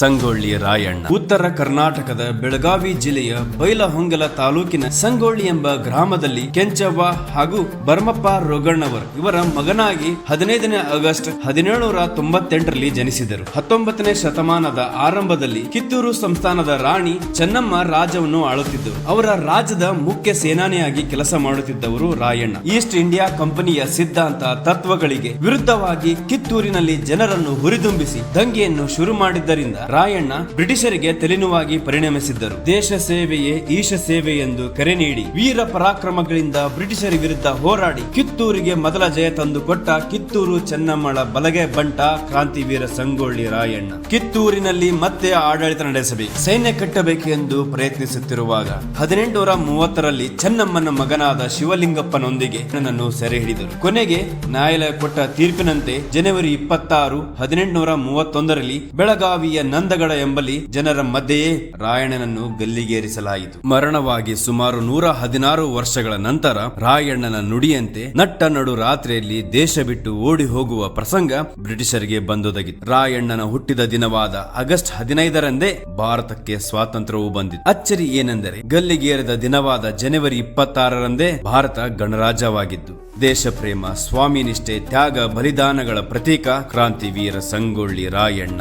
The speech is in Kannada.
ಸಂಗೊಳ್ಳಿ ರಾಯಣ್ಣ. ಉತ್ತರ ಕರ್ನಾಟಕದ ಬೆಳಗಾವಿ ಜಿಲ್ಲೆಯ ಬೈಲಹೊಂಗಲ ತಾಲೂಕಿನ ಸಂಗೊಳ್ಳಿ ಎಂಬ ಗ್ರಾಮದಲ್ಲಿ ಕೆಂಚವ್ವ ಹಾಗೂ ಬರ್ಮಪ್ಪ ರೋಗಣ್ಣವರ್ ಇವರ ಮಗನಾಗಿ ಹದಿನೈದನೇ ಆಗಸ್ಟ್ ಹದಿನೇಳುನೂರ ತೊಂಬತ್ತೆಂಟರಲ್ಲಿ ಜನಿಸಿದರು. ಹತ್ತೊಂಬತ್ತನೇ ಶತಮಾನದ ಆರಂಭದಲ್ಲಿ ಕಿತ್ತೂರು ಸಂಸ್ಥಾನದ ರಾಣಿ ಚೆನ್ನಮ್ಮ ರಾಜವನ್ನು ಆಳುತ್ತಿದ್ದರು. ಅವರ ರಾಜ್ಯದ ಮುಖ್ಯ ಸೇನಾನಿಯಾಗಿ ಕೆಲಸ ಮಾಡುತ್ತಿದ್ದವರು ರಾಯಣ್ಣ. ಈಸ್ಟ್ ಇಂಡಿಯಾ ಕಂಪನಿಯ ಸಿದ್ಧಾಂತ ತತ್ವಗಳಿಗೆ ವಿರುದ್ಧವಾಗಿ ಕಿತ್ತೂರಿನಲ್ಲಿ ಜನರನ್ನು ಹುರಿದುಂಬಿಸಿ ದಂಗೆಯನ್ನು ಶುರು ಮಾಡಿದ್ದರಿಂದ ರಾಯಣ್ಣ ಬ್ರಿಟಿಷರಿಗೆ ತಲೆನುವಾಗಿ ಪರಿಣಮಿಸಿದ್ದರು. ದೇಶ ಸೇವೆಯೇ ಈಶ ಸೇವೆ ಎಂದು ಕರೆ ನೀಡಿ ವೀರ ಪರಾಕ್ರಮಗಳಿಂದ ಬ್ರಿಟಿಷರ ವಿರುದ್ಧ ಹೋರಾಡಿ ಕಿತ್ತೂರಿಗೆ ಮೊದಲ ಜಯ ತಂದು ಕೊಟ್ಟ ಕಿತ್ತೂರು ಚೆನ್ನಮ್ಮಳ ಬಲಗೆ ಬಂಟ ಕ್ರಾಂತಿವೀರ ಸಂಗೊಳ್ಳಿ ರಾಯಣ್ಣ. ಕಿತ್ತೂರಿನಲ್ಲಿ ಮತ್ತೆ ಆಡಳಿತ ನಡೆಸಬೇಕು, ಸೈನ್ಯ ಕಟ್ಟಬೇಕು ಎಂದು ಪ್ರಯತ್ನಿಸುತ್ತಿರುವಾಗ ಹದಿನೆಂಟುನೂರ ಮೂವತ್ತರಲ್ಲಿ ಚೆನ್ನಮ್ಮನ ಮಗನಾದ ಶಿವಲಿಂಗಪ್ಪನೊಂದಿಗೆ ನನ್ನನ್ನು ಸೆರೆ ಹಿಡಿದರು. ಕೊನೆಗೆ ನ್ಯಾಯಾಲಯ ಕೊಟ್ಟ ತೀರ್ಪಿನಂತೆ ಜನವರಿ ಇಪ್ಪತ್ತಾರು ಹದಿನೆಂಟುನೂರ ಮೂವತ್ತೊಂದರಲ್ಲಿ ಬೆಳಗಾವಿಯ ನಂದಗಡ ಎಂಬಲ್ಲಿ ಜನರ ಮಧ್ಯೆಯೇ ರಾಯಣ್ಣನನ್ನು ಗಲ್ಲಿಗೇರಿಸಲಾಯಿತು. ಮರಣವಾಗಿ ಸುಮಾರು ನೂರ ಹದಿನಾರು ವರ್ಷಗಳ ನಂತರ ರಾಯಣ್ಣನ ನುಡಿಯಂತೆ ನಟ್ಟ ನಡು ರಾತ್ರಿಯಲ್ಲಿ ದೇಶ ಬಿಟ್ಟು ಓಡಿ ಹೋಗುವ ಪ್ರಸಂಗ ಬ್ರಿಟಿಷರಿಗೆ ಬಂದೊದಗಿತು ರಾಯಣ್ಣನ ಹುಟ್ಟಿದ ದಿನವಾದ ಆಗಸ್ಟ್ ಹದಿನೈದರಂದೇ ಭಾರತಕ್ಕೆ ಸ್ವಾತಂತ್ರ್ಯವು ಬಂದಿತು ಅಚ್ಚರಿ ಏನೆಂದರೆ ಗಲ್ಲಿಗೇರಿದ ದಿನವಾದ ಜನವರಿ ಇಪ್ಪತ್ತಾರರಂದೇ ಭಾರತ ಗಣರಾಜ್ಯವಾಗಿದ್ದು ದೇಶ ಪ್ರೇಮ ಸ್ವಾಮಿ ನಿಷ್ಠೆ, ತ್ಯಾಗ, ಬಲಿದಾನಗಳ ಪ್ರತೀಕ ಕ್ರಾಂತಿವೀರ ಸಂಗೊಳ್ಳಿ ರಾಯಣ್ಣ.